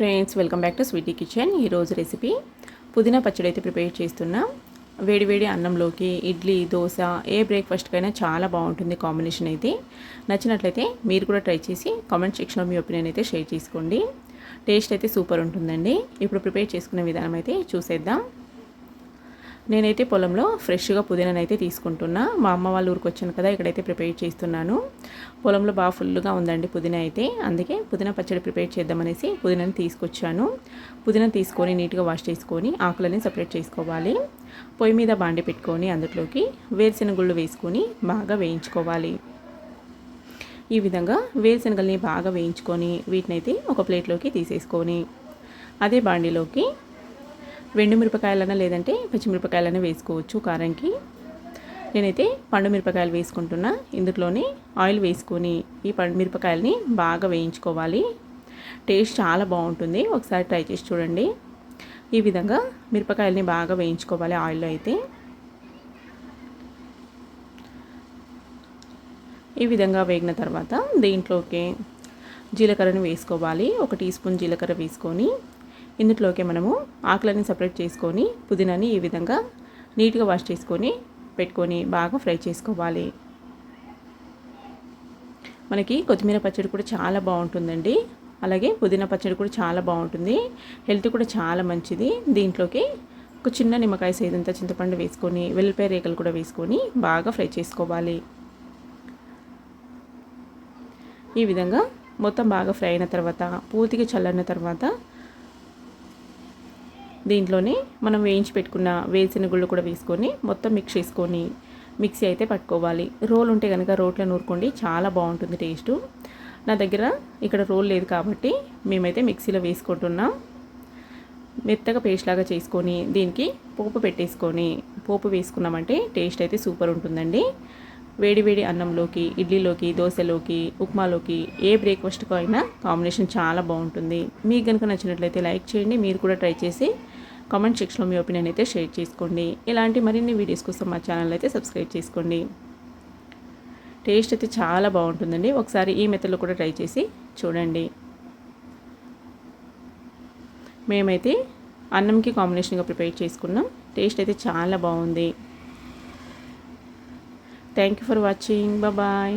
Friends welcome back to Sweety kitchen. ఈరోజు recipe పుదీనా పచ్చడి అయితే ప్రిపేర్ చేస్తున్నా. వేడివేడి అన్నంలోకి ఇడ్లీ దోశ ఏ బ్రేక్ఫాస్ట్కైనా చాలా బాగుంటుంది కాంబినేషన్ అయితే. నచ్చినట్లయితే మీరు కూడా ట్రై చేసి కామెంట్ సెక్షన్లో మీ ఒపీనియన్ అయితే షేర్ చేసుకోండి. టేస్ట్ అయితే సూపర్ ఉంటుందండి. ఇప్పుడు ప్రిపేర్ చేసుకునే విధానం అయితే చూసేద్దాం. నేనైతే పొలంలో ఫ్రెష్గా పుదీనానైతే తీసుకుంటున్నా. మా అమ్మ వాళ్ళ ఊరికి వచ్చాను కదా ఇక్కడైతే ప్రిపేర్ చేస్తున్నాను. పొలంలో బాగా ఫుల్గా ఉందండి పుదీనా అయితే. అందుకే పుదీనా పచ్చడి ప్రిపేర్ చేద్దామనేసి పుదీనాని తీసుకొచ్చాను. పుదీనా తీసుకొని నీట్గా వాష్ చేసుకొని ఆకులని సపరేట్ చేసుకోవాలి. పొయ్యి మీద బాండి పెట్టుకొని అందులోకి వేరుశెనగ గుళ్ళు వేసుకొని బాగా వేయించుకోవాలి. ఈ విధంగా వేరుశనగల్ని బాగా వేయించుకొని వీటినైతే ఒక ప్లేట్లోకి తీసేసుకొని అదే బాండిలోకి వెండి మిరపకాయలైనా లేదంటే పచ్చిమిరపకాయలైనా వేసుకోవచ్చు కారంకి. నేనైతే పండు మిరపకాయలు వేసుకుంటున్నా. ఇందులోనే ఆయిల్ వేసుకొని ఈ పండు మిరపకాయలని బాగా వేయించుకోవాలి. టేస్ట్ చాలా బాగుంటుంది. ఒకసారి ట్రై చేసి చూడండి. ఈ విధంగా మిరపకాయలని బాగా వేయించుకోవాలి ఆయిల్లో అయితే. ఈ విధంగా వేగిన తర్వాత దీంట్లోకి జీలకర్రని వేసుకోవాలి. ఒక టీ స్పూన్ జీలకర్ర వేసుకొని ఇందులోకి మనము ఆకులని సపరేట్ చేసుకొని పుదీనాని ఈ విధంగా నీట్గా వాష్ చేసుకొని పెట్టుకొని బాగా ఫ్రై చేసుకోవాలి. మనకి కొత్తిమీర పచ్చడి కూడా చాలా బాగుంటుందండి. అలాగే పుదీనా పచ్చడి కూడా చాలా బాగుంటుంది. హెల్త్ కూడా చాలా మంచిది. దీంట్లోకి ఒక చిన్న నిమ్మకాయ సేదంతా చింతపండు వేసుకొని వెల్లిపాయ రేకలు కూడా వేసుకొని బాగా ఫ్రై చేసుకోవాలి. ఈ విధంగా మొత్తం బాగా ఫ్రై అయిన తర్వాత పూర్తిగా చల్లరిన తర్వాత దీంట్లోనే మనం వేయించి పెట్టుకున్న వేసిన గుళ్ళు కూడా వేసుకొని మొత్తం మిక్స్ చేసుకొని మిక్సీ అయితే పట్టుకోవాలి. రోల్ ఉంటే కనుక రోట్లో నూరుకోండి చాలా బాగుంటుంది టేస్టు. నా దగ్గర ఇక్కడ రోల్ లేదు కాబట్టి మేమైతే మిక్సీలో వేసుకుంటున్నాం. మెత్తగా పేస్ట్ లాగా చేసుకొని దీనికి పోపు పెట్టేసుకొని పోపు వేసుకున్నామంటే టేస్ట్ అయితే సూపర్ ఉంటుందండి. వేడి వేడి అన్నంలోకి ఇడ్లీలోకి దోశలోకి ఉప్మాలోకి ఏ బ్రేక్ఫాస్ట్కు అయినా కాంబినేషన్ చాలా బాగుంటుంది. మీకు కనుక నచ్చినట్లయితే లైక్ చేయండి మీరు కూడా ట్రై చేసి కామెంట్ సెక్షన్లో మీ ఒపీనియన్ అయితే షేర్ చేసుకోండి. ఇలాంటి మరిన్ని వీడియోస్ కోసం మా ఛానల్ అయితే సబ్స్క్రైబ్ చేసుకోండి. టేస్ట్ అయితే చాలా బాగుంటుందండి. ఒకసారి ఈ మెథడ్లో కూడా ట్రై చేసి చూడండి. మేమైతే అన్నంకి కాంబినేషన్గా ప్రిపేర్ చేసుకున్నాం. టేస్ట్ అయితే చాలా బాగుంది. Thank you for watching. Bye.